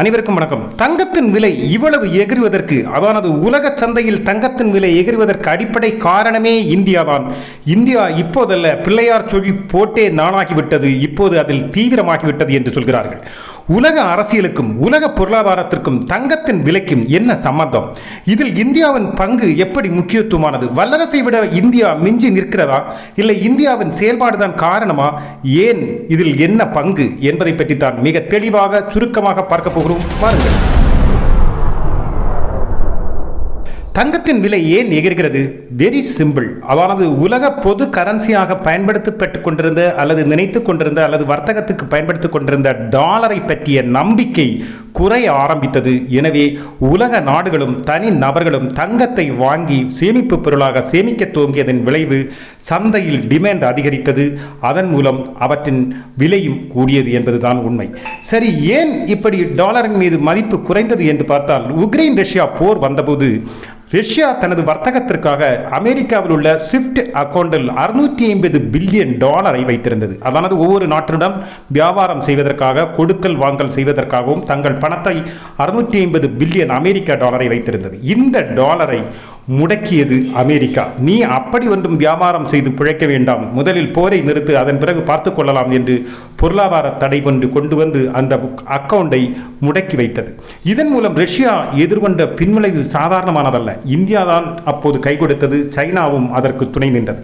அனைவருக்கும் வணக்கம். தங்கத்தின் விலை இவ்வளவு எகிறுவதற்கு அதானது உலக சந்தையில் தங்கத்தின் விலை எகிறுவதற்கு அடிப்படை காரணமே இந்தியாதான். இந்தியா இப்போதல்ல பிள்ளையார் சொழி போட்டே நாளாகிவிட்டது இப்போது அதில் தீவிரமாகிவிட்டது என்று சொல்கிறார்கள். உலக அரசியலுக்கும் உலக பொருளாதாரத்திற்கும் தங்கத்தின் விலைக்கும் என்ன சம்பந்தம்? இதில் இந்தியாவின் பங்கு எப்படி முக்கியத்துவமானது? வல்லரசை விட இந்தியா மிஞ்சி நிற்கிறதா? இல்லை இந்தியாவின் செயல்பாடுதான் காரணமா? ஏன் இதில் என்ன பங்கு? என்பதை பற்றி தான் மிக தெளிவாக சுருக்கமாக பார்க்க போகிறோம். பாருங்கள் தங்கத்தின் விலை ஏன் எகிர்கிறது வெரி சிம்பிள் அதாவது உலக பொது கரன்சியாக பயன்படுத்தப்பட்டு கொண்டிருந்த அல்லது நினைத்து கொண்டிருந்த அல்லது வர்த்தகத்துக்கு பயன்படுத்திக் கொண்டிருந்த டாலரை பற்றிய நம்பிக்கை குறைய ஆரம்பித்தது. எனவே உலக நாடுகளும் தனி நபர்களும் தங்கத்தை வாங்கி சேமிப்பு பொருளாக சேமிக்க துவங்கியதன் விளைவு சந்தையில் டிமாண்ட் அதிகரித்தது. அதன் மூலம் அவற்றின் விலையும் கூடியது என்பதுதான் உண்மை. சரி ஏன் இப்படி டாலரின் மீது மதிப்பு குறைந்தது என்று பார்த்தால் உக்ரைன் ரஷ்யா போர் வந்தபோது ரஷ்யா தனது வர்த்தகத்திற்காக அமெரிக்காவில் உள்ள ஸ்விஃப்ட் அக்கௌண்டில் அறுநூற்றி ஐம்பது பில்லியன் டாலரை வைத்திருந்தது. அதானது ஒவ்வொரு நாட்டினுடன் வியாபாரம் செய்வதற்காக கொடுக்கல் வாங்கல் செய்வதற்காகவும் தங்கள் பணத்தை அறுநூற்றி ஐம்பது பில்லியன் அமெரிக்க டாலரை வைத்திருந்தது. இந்த டாலரை முடக்கியது அமெரிக்கா. நீ அப்படி ஒன்றும் வியாபாரம் செய்து பிழைக்க வேண்டாம். முதலில் போரை நிறுத்து அதன் பிறகு பார்த்து கொள்ளலாம் என்று பொருளாதார தடை கொண்டு கொண்டு வந்து அந்த அக்கவுண்டை முடக்கி வைத்தது. இதன் மூலம் ரஷ்யா எதிர்கொண்ட பின்விளைவு சாதாரணமானதல்ல. இந்தியா தான் அப்போது கை கொடுத்தது சைனாவும் அதற்கு துணை நின்றது.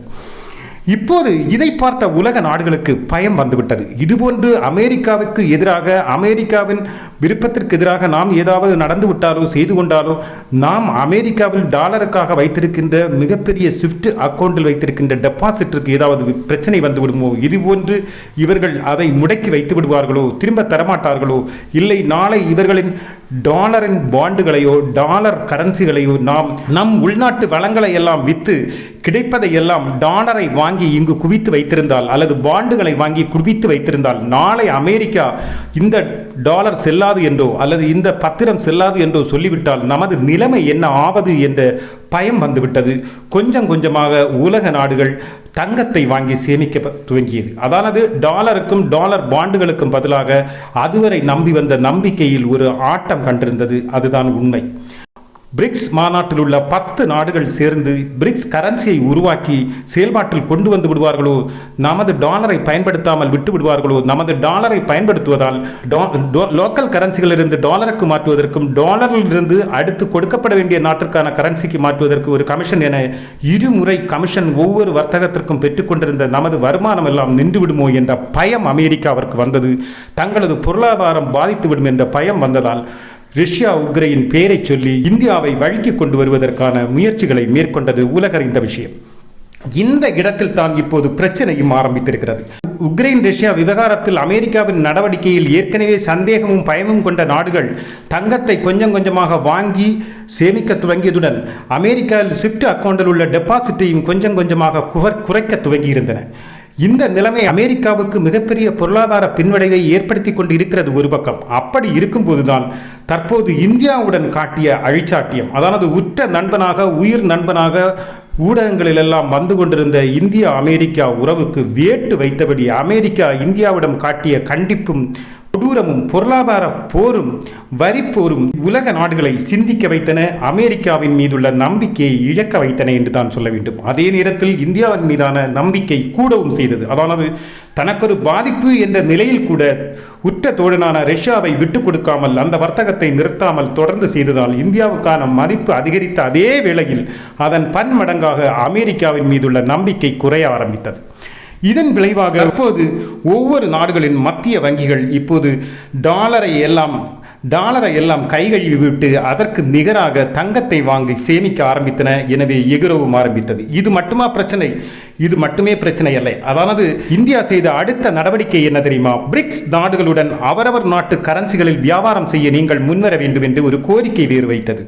இப்போது இதை பார்த்த உலக நாடுகளுக்கு பயம் வந்துவிட்டது. இதுபோன்று அமெரிக்காவுக்கு எதிராக அமெரிக்காவின் விருப்பத்திற்கு எதிராக நாம் ஏதாவது நடந்து விட்டாலோ செய்து கொண்டாலோ நாம் அமெரிக்காவில் டாலருக்காக வைத்திருக்கின்ற மிகப்பெரிய ஸ்விஃப்ட் அக்கௌண்ட்டில் வைத்திருக்கின்ற டெபாசிட்டிற்கு ஏதாவது பிரச்சனை வந்து விடுமோ? இதுபோன்று இவர்கள் அதை முடக்கி வைத்து விடுவார்களோ? திரும்ப தரமாட்டார்களோ? இல்லை நாளை இவர்களின் டாலரின் பாண்டுகளையோ டாலர் கரன்சிகளையோ நாம் நம் உள்நாட்டு வளங்களை எல்லாம் விற்று கிடைப்பதை எல்லாம் டாலரை வாங்கி இங்கு குவித்து வைத்திருந்தால் அல்லது பாண்டுகளை வாங்கி குவித்து வைத்திருந்தால் நாளை அமெரிக்கா இந்த டாலர் செல்லாது என்றோ அல்லது இந்த பத்திரம் செல்லாது என்றோ சொல்லிவிட்டால் நமது நிலைமை என்ன ஆவது என்ற பயம் வந்துவிட்டது. கொஞ்சம் கொஞ்சமாக உலக நாடுகள் தங்கத்தை வாங்கி சேமிக்க துவங்கியது. அதானது டாலருக்கும் டாலர் பாண்டுகளுக்கும் பதிலாக அதுவரை நம்பி வந்த நம்பிக்கையில் ஒரு ஆட்டம் கண்டிருந்தது. அதுதான் உண்மை. பிரிக்ஸ் மாநாட்டில் உள்ள பத்து நாடுகள் சேர்ந்து பிரிக்ஸ் கரன்சியை உருவாக்கி செயல்பாட்டில் கொண்டு வந்து விடுவார்களோ நமது டாலரை பயன்படுத்தாமல் விட்டு விடுவார்களோ நமது டாலரை பயன்படுத்துவதால் லோக்கல் கரன்சிகளிலிருந்து டாலருக்கு மாற்றுவதற்கும் டாலரிலிருந்து அடுத்து கொடுக்கப்பட வேண்டிய நாட்டிற்கான கரன்சிக்கு மாற்றுவதற்கு ஒரு கமிஷன் என இருமுறை கமிஷன் ஒவ்வொரு வர்த்தகத்திற்கும் பெற்றுக்கொண்டிருந்த நமது வருமானம் எல்லாம் நின்றுவிடுமோ என்ற பயம் அமெரிக்காவிற்கு வந்தது. தங்களது பொருளாதாரம் பாதித்துவிடும் என்ற பயம் வந்ததால் ரஷ்யா உக்ரைன் பெயரை சொல்லி இந்தியாவை வழிக்கு கொண்டு வருவதற்கான முயற்சிகளை மேற்கொண்டது உலகறிந்த விஷயம். இந்த இடத்தில் தான் இப்போது பிரச்சனையும் ஆரம்பித்திருக்கிறது. உக்ரைன் ரஷ்யா விவகாரத்தில் அமெரிக்காவின் நடவடிக்கையில் ஏற்கனவே சந்தேகமும் பயமும் கொண்ட நாடுகள் தங்கத்தை கொஞ்சம் கொஞ்சமாக வாங்கி சேமிக்க துவங்கியதுடன் அமெரிக்காவில் ஸ்விஃப்ட் அக்கௌண்டில் உள்ள டெபாசிட்டையும் கொஞ்சம் கொஞ்சமாக குறைக்க துவங்கியிருந்தன. இந்த நிலைமை அமெரிக்காவுக்கு மிகப்பெரிய பொருளாதார பின்வடைவை ஏற்படுத்தி கொண்டு இருக்கிறது ஒரு பக்கம். அப்படி இருக்கும்போதுதான் தற்போது இந்தியாவுடன் காட்டிய அழிச்சாட்டியம் அதாவது உற்ற நண்பனாக உயிர் நண்பனாக ஊடகங்களிலெல்லாம் வந்து கொண்டிருந்த இந்தியா அமெரிக்கா உறவுக்கு வேட்டு வைத்தபடி அமெரிக்கா இந்தியாவிடம் காட்டிய கண்டிப்பும் கொடூரமும் பொருளாதார போரும் வரிப்போரும் உலக நாடுகளை சிந்திக்க வைத்தன அமெரிக்காவின் மீதுள்ள நம்பிக்கையை இழக்க வைத்தன என்று தான் சொல்ல வேண்டும். அதே நேரத்தில் இந்தியாவின் மீதான நம்பிக்கை கூடவும் செய்தது. அதானது தனக்கொரு பாதிப்பு என்ற நிலையில் கூட உற்ற தோழனான ரஷ்யாவை விட்டுக் கொடுக்காமல் அந்த வர்த்தகத்தை நிறுத்தாமல் தொடர்ந்து செய்ததால் இந்தியாவுக்கான மதிப்பு அதிகரித்த அதே வேளையில் அதன் பன்மடங்காக அமெரிக்காவின் மீதுள்ள நம்பிக்கை குறைய ஆரம்பித்தது. இதன் விளைவாக இப்போது ஒவ்வொரு நாடுகளின் மத்திய வங்கிகள் இப்போது டாலரை எல்லாம் டாலரை எல்லாம் கைகழுவி விட்டு அதற்கு நிகராக தங்கத்தை வாங்கி சேமிக்க ஆரம்பித்தன. எனவே எகுரவும் ஆரம்பித்தது. இது மட்டுமா பிரச்சனை? இது மட்டுமே பிரச்சனை அல்ல. அதாவது இந்தியா செய்த அடுத்த நடவடிக்கை என்ன தெரியுமா? பிரிக்ஸ் நாடுகளுடன் அவரவர் நாட்டு கரன்சிகளில் வியாபாரம் செய்ய நீங்கள் முன்வர வேண்டும் என்று ஒரு கோரிக்கை வேறு வைத்தது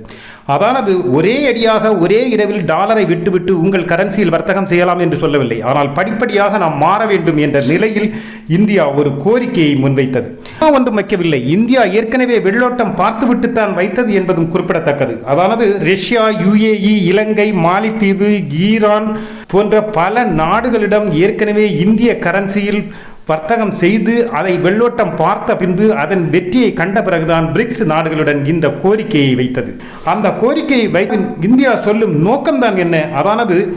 அதானது ஒரே அடியாக ஒரே இரவில் டாலரை விட்டுவிட்டு உங்கள் கரன்சியில் வர்த்தகம் செய்யலாம் என்று சொல்லவில்லை. ஆனால் படிப்படியாக நாம் மாற வேண்டும் என்ற நிலையில் இந்தியா ஒரு கோரிக்கையை முன்வைத்தது. ஒன்றும் வைக்கவில்லை. இந்தியா ஏற்கனவே வெள்ளோட்டம் பார்த்துவிட்டுத்தான் வைத்தது என்பதும் குறிப்பிடத்தக்கது. அதானது ரஷ்யா யுஏஇ இலங்கை மாலித்தீவு ஈரான் போன்ற பல நாடுகளிடம் ஏற்கனவே இந்திய கரன்சியில் வர்த்தகம் செய்து அதை வெள்ளோட்டம் பார்த்த பின்பு அதன் வெற்றியை கண்ட பிறகுதான் பிரிக்ஸ் நாடுகளுடன் இந்த கோரிக்கையை வைத்தது. அந்த கோரிக்கையை வைத்து இந்தியா சொல்லும் நோக்கம்தான் என்ன? அதானது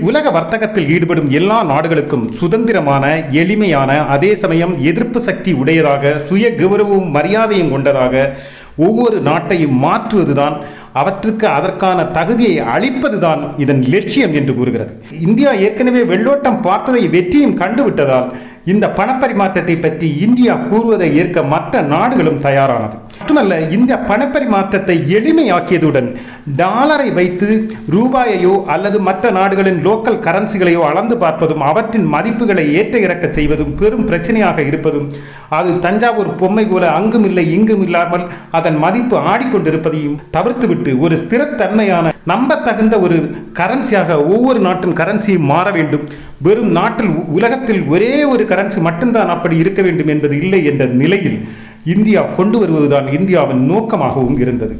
உலக வர்த்தகத்தில் ஈடுபடும் எல்லா நாடுகளுக்கும் சுதந்திரமான எளிமையான அதே சமயம் எதிர்ப்பு சக்தி உடையதாக சுய கௌரவமும் மரியாதையும் கொண்டதாக ஒவ்வொரு நாட்டையும் மாற்றுவதுதான் அவற்றுக்கு அதற்கான தகுதியை அளிப்பதுதான் இதன் லட்சியம் என்று கூறுகிறது. இந்தியா ஏற்கனவே வெள்ளோட்டம் பார்த்ததை வெற்றியும் கண்டுவிட்டதால் இந்த பணப்பரிமாற்றத்தை பற்றி இந்தியா கூறுவதை ஏற்க மற்ற நாடுகளும் தயாரானது. மட்டுமல்ல இந்த பணப்பரிமாற்றத்தை எளிமையாக்கியதுடன் டாலரை வைத்து ரூபாயையோ அல்லது மற்ற நாடுகளின் லோக்கல் கரன்சிகளையோ அளந்து பார்ப்பதும் அவற்றின் மதிப்புகளை ஏற்ற இறக்க செய்வதும் பெரும் பிரச்சனையாக இருப்பதும் அது தஞ்சாவூர் பொம்மை போல அங்கும் இல்லை இங்கும் இல்லாமல் அதன் மதிப்பு ஆடிக்கொண்டிருப்பதையும் தவிர்த்துவிட்டு ஒரு ஸ்திரத்தன்மையான நம்பத்தகுந்த ஒரு கரன்சியாக ஒவ்வொரு நாட்டின் கரன்சியும் மாற வேண்டும். வெறும் நாட்டில் உலகத்தில் ஒரே ஒரு கரன்சி மட்டும்தான் அப்படி இருக்க வேண்டும் என்பது இல்லை என்ற நிலையில் இந்தியா கொண்டு வருவதுதான் இந்தியாவின் நோக்கமாகவும் இருந்தது.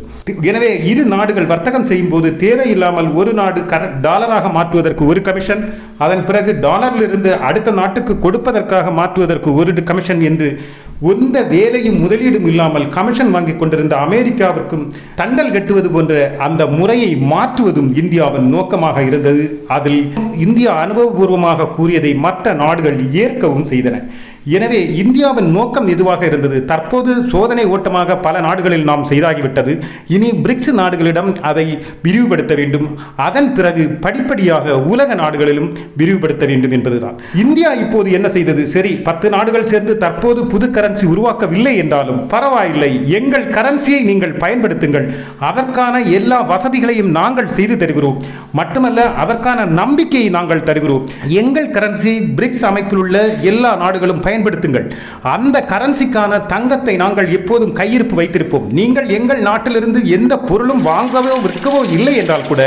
எனவே இரு நாடுகள் வர்த்தகம் செய்யும் போது தேவையில்லாமல் ஒரு நாடு கர டாலராக மாற்றுவதற்கு ஒரு கமிஷன் அதன் பிறகு டாலரிலிருந்து அடுத்த நாட்டுக்கு கொடுப்பதற்காக மாற்றுவதற்கு ஒரு கமிஷன் என்று எந்த வேலையும் முதலீடும் இல்லாமல் கமிஷன் வாங்கி கொண்டிருந்த அமெரிக்காவிற்கும் தண்டல் கட்டுவது போன்ற அந்த முறையை மாற்றுவதும் இந்தியாவின் நோக்கமாக இருந்தது. அதில் இந்தியா அனுபவபூர்வமாக கூறியதை மற்ற நாடுகள் ஏற்கவும் செய்தன. எனவே இந்தியாவின் நோக்கம் எதுவாக இருந்தது? தற்போது சோதனை ஓட்டமாக பல நாடுகளில் நாம் செய்தாகிவிட்டது. இனி பிரிக்ஸ் நாடுகளிடம் அதை விரிவுபடுத்த வேண்டும். அதன் பிறகு படிப்படியாக உலக நாடுகளிலும் விரிவுபடுத்த வேண்டும் என்பதுதான். இந்தியா இப்போது என்ன செய்தது? சரி பத்து நாடுகள் சேர்ந்து தற்போது புது கரன்சி உருவாக்கவில்லை என்றாலும் பரவாயில்லை. எங்கள் கரன்சியை நீங்கள் பயன்படுத்துங்கள். அதற்கான எல்லா வசதிகளையும் நாங்கள் செய்து தருகிறோம். மட்டுமல்ல அதற்கான நம்பிக்கையை நாங்கள் தருகிறோம். எங்கள் கரன்சி பிரிக்ஸ் அமைப்பில் உள்ள எல்லா நாடுகளும் பயன்படுத்துங்கள். அந்த கரன்சிக்கான தங்கத்தை நாங்கள் எப்போதும் கையிருப்பு வைத்திருப்போம். நீங்கள் எங்கள் நாட்டிலிருந்து எந்த பொருளும் வாங்கவோ விற்கவோ இல்லை என்றால் கூட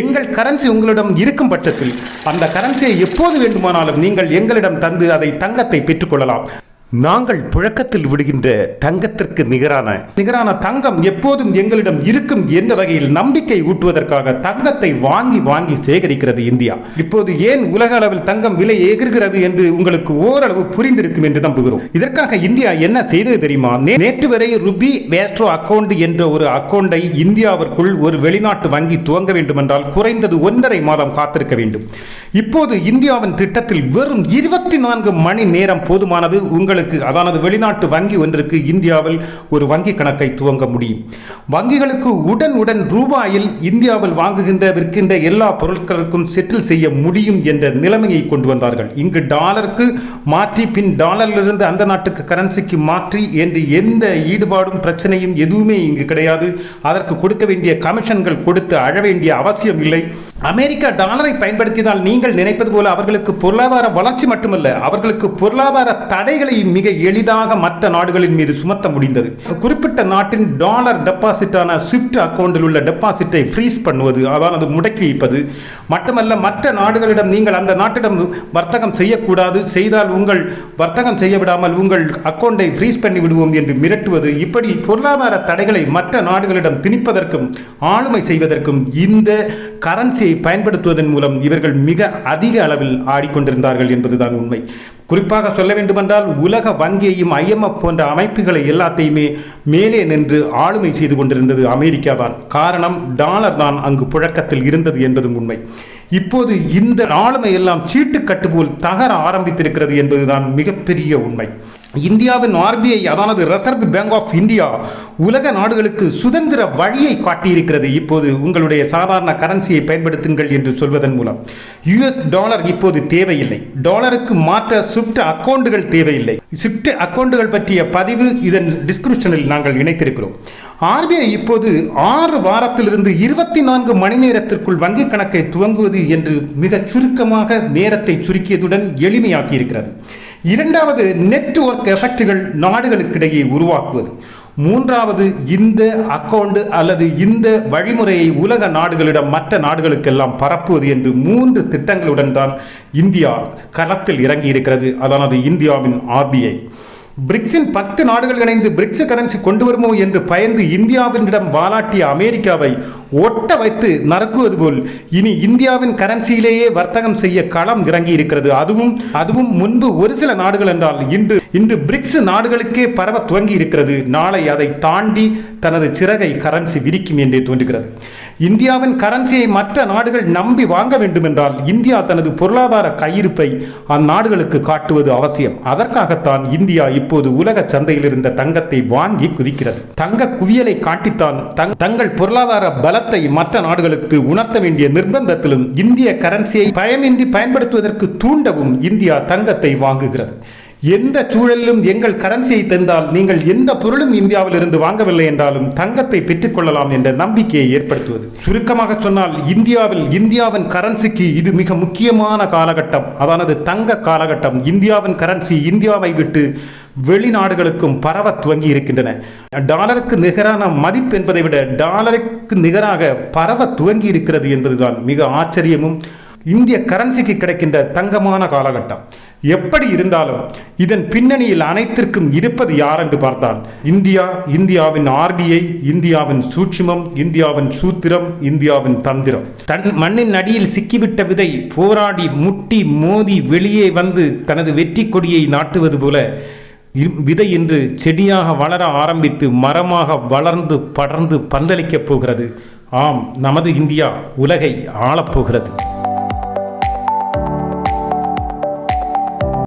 எங்கள் கரன்சி உங்களிடம் இருக்கும் பட்சத்தில் அந்த கரன்சியை எப்போது வேண்டுமானாலும் நீங்கள் எங்களிடம் தந்து அதை தங்கத்தை பெற்றுக்கொள்ளலாம். நாங்கள் புழக்கத்தில் விடுகின்ற தங்கத்திற்கு நிகரான நிகரான தங்கம் எப்போதும் எங்களிடம் இருக்கும் என்ற வகையில் நம்பிக்கை ஊட்டுவதற்காக தங்கத்தை வாங்கி வாங்கி சேகரிக்கிறது இந்தியா. இப்போது ஏன் உலக அளவில் தங்கம் விலை எகிர்கிறது என்று உங்களுக்கு ஓரளவு புரிந்திருக்கும் என்று நம்புகிறோம். இதற்காக இந்தியா என்ன செய்தது தெரியுமா? நேற்று வரை ருபி வேஸ்ட்ரோ அக்கவுண்ட் என்ற ஒரு அக்கவுண்டை இந்தியாவிற்குள் ஒரு வெளிநாட்டு வங்கி துவங்க வேண்டுமென்றால் குறைந்தது ஒன்றரை மாதம் காத்திருக்க வேண்டும். இப்போது இந்தியாவின் திட்டத்தில் வெறும் இருபத்தி நான்கு மணி நேரம் போதுமானது. உங்களுக்கு அதானது வெளிநாட்டு வங்கி ஒன்றுக்கு இந்தியாவில் ஒரு வங்கி கணக்கை துவங்க முடியும். வங்கிகளுக்கு உடன் உடன் ரூபாயில் இந்தியாவில் வாங்குகின்ற விற்கின்ற எல்லா பொருட்களுக்கும் செட்டில் செய்ய முடியும் என்ற நிலைமையை கொண்டு வந்தார்கள். இங்கு டாலருக்கு மாற்றி பின் டாலரிலிருந்து அந்த நாட்டுக்கு கரன்சிக்கு மாற்றி என்று எந்த ஈடுபாடும் பிரச்சனையும் எதுவுமே இங்கு கிடையாது. அதற்கு கொடுக்க வேண்டிய கமிஷன்கள் கொடுத்து அழ வேண்டிய அவசியம் இல்லை. அமெரிக்கா டாலரை பயன்படுத்தினால் நீங்கள் நினைப்பது போல அவர்களுக்கு பொருளாதார வளர்ச்சி மட்டுமல்ல அவர்களுக்கு பொருளாதார தடைகளை மிக எளிதாக மற்ற நாடுகளின் மீது சுமத்த முடிந்தது. குறிப்பிட்ட நாட்டின் டாலர் டெபாசிட்டான ஸ்விஃப்ட் அக்கௌண்டில் உள்ள டெபாசிட்டை ஃப்ரீஸ் பண்ணுவது அதாவது முடக்கி வைப்பது. மட்டுமல்ல மற்ற நாடுகளிடம் நீங்கள் அந்த நாட்டிடம் வர்த்தகம் செய்யக்கூடாது செய்தால் உங்கள் வர்த்தகம் செய்ய விடாமல் உங்கள் அக்கௌண்ட்டை ஃப்ரீஸ் பண்ணி விடுவோம் என்று மிரட்டுவது. இப்படி பொருளாதார தடைகளை மற்ற நாடுகளிடம் திணிப்பதற்கும் ஆளுமை செய்வதற்கும் இந்த வாய்ப்பை பயன்படுத்துவதன் மூலம் இவர்கள் மிக அதிக அளவில் ஆடிக்கொண்டிருந்தார்கள் என்பதுதான் உண்மை. குறிப்பாக சொல்ல வேண்டுமென்றால் உலக வங்கியையும் ஐஎம்எஃப் போன்ற அமைப்புகளை எல்லாத்தையுமே மேலே நின்று ஆளுமை செய்து கொண்டிருந்தது அமெரிக்கா தான் காரணம் டாலர் தான் அங்கு புழக்கத்தில் இருந்தது என்பதும் உண்மை. இப்போது இந்த ஆளுமை எல்லாம் சீட்டுக்கட்டு போல் தகர ஆரம்பித்திருக்கிறது என்பதுதான் மிகப்பெரிய உண்மை. இந்தியாவின் ஆர்பிஐ அதானது ரிசர்வ் பேங்க் ஆஃப் இந்தியா உலக நாடுகளுக்கு சுதந்திர வழியை காட்டியிருக்கிறது. இப்போது உங்களுடைய சாதாரண கரன்சியை பயன்படுத்துங்கள் என்று சொல்வதன் மூலம். யுஎஸ் டாலர் இப்போது தேவையில்லை. டாலருக்கு மாற்ற ஸ்விஃப்ட் அக்கௌண்டுகள் தேவையில்லை. ஸ்விஃப்ட் அக்கௌண்டுகள் பற்றிய பதிவு இதன் டிஸ்கிரிப்ஷனில் நாங்கள் இணைத்திருக்கிறோம். ஆர்பிஐ இப்போது ஆறு வாரத்திலிருந்து இருபத்தி நான்கு மணி நேரத்திற்குள் வங்கி கணக்கை துவங்குவது என்று மிகச் சுருக்கமாக நேரத்தை சுருக்கியதுடன் எளிமையாக்கி இருக்கிறது இரண்டாவது நெட்வொர்க் எஃபெக்டுகள் நாடுகளுக்கிடையே உருவாக்குவது. மூன்றாவது இந்த அக்கவுண்ட் அல்லது இந்த வழிமுறையை உலக நாடுகளிடம் மற்ற நாடுகளுக்கெல்லாம் பரப்புவது என்று மூன்று திட்டங்களுடன் தான் இந்தியா களத்தில் இறங்கி இருக்கிறது அதானது இந்தியாவின் ஆர்பிஐ. பிரிக்ஸின் பத்து நாடுகள் இணைந்து பிரிக்ஸ் கரன்சி கொண்டு வருமோ என்று பயந்து இந்தியாவினிடம் வாலாட்டிய அமெரிக்காவை ஒட்ட வைத்து நறுக்குவது போல் இனி இந்தியாவின் கரன்சியிலேயே வர்த்தகம் செய்ய களம் இறங்கி இருக்கிறது அதுவும் அதுவும் முன்பு ஒரு சில நாடுகள் என்றால் இன்று இன்று பிரிக்ஸ் நாடுகளுக்கே பரவ துவங்கி இருக்கிறது நாளை அதை தாண்டி தனது சிறகை கரன்சி விரிக்கும் என்றே தோன்றுகிறது. இந்தியாவின் கரன்சியை மற்ற நாடுகள் நம்பி வாங்க வேண்டும் என்றால் இந்தியா தனது பொருளாதார கையிருப்பை அந்நாடுகளுக்கு காட்டுவது அவசியம். அதற்காகத்தான் இந்தியா இப்போது உலக சந்தையில் இருந்த தங்கத்தை வாங்கி குவிக்கிறது. தங்க குவியலை காட்டித்தான் தங்- தங்கள் பொருளாதார பலத்தை மற்ற நாடுகளுக்கு உணர்த்த வேண்டிய நிர்பந்தத்திலும் இந்திய கரன்சியை பயமின்றி பயன்படுத்துவதற்கு தூண்டவும் இந்தியா தங்கத்தை வாங்குகிறது. எந்த சூழலிலும் எங்கள் கரன்சியை தந்தால் நீங்கள் எந்த பொருளும் இந்தியாவில் இருந்து வாங்கவில்லை என்றாலும் தங்கத்தை பெற்றுக்கொள்ளலாம் என்ற நம்பிக்கையை ஏற்படுத்துவது. சுருக்கமாக சொன்னால் இந்தியாவில் இந்தியாவின் கரன்சிக்கு இது மிக முக்கியமான காலகட்டம். அதானது தங்க காலகட்டம். இந்தியாவின் கரன்சி இந்தியாவை விட்டு வெளிநாடுகளுக்கும் பரவ துவங்கி இருக்கின்றன. டாலருக்கு நிகரான மதிப்பு என்பதை விட டாலருக்கு நிகராக பரவ துவங்கி இருக்கிறது என்பதுதான் மிக ஆச்சரியமும் இந்திய கரன்சிக்கு கிடைக்கின்ற தங்கமான காலகட்டம். எப்படி இருந்தாலும் இதன் பின்னணியில் அனைத்திற்கும் இருப்பது யார் என்று பார்த்தால் இந்தியா இந்தியாவின் ஆர்டிஐ இந்தியாவின் சூட்சுமம் இந்தியாவின் சூத்திரம் இந்தியாவின் தந்திரம். தன் மண்ணின் அடியில் சிக்கிவிட்ட விதை போராடி முட்டி மோதி வெளியே வந்து தனது வெற்றி கொடியை நாட்டுவது போல விதை இன்று செடியாக வளர ஆரம்பித்து மரமாக வளர்ந்து படர்ந்து பந்தளிக்கப் போகிறது. ஆம் நமது இந்தியா உலகை ஆளப்போகிறது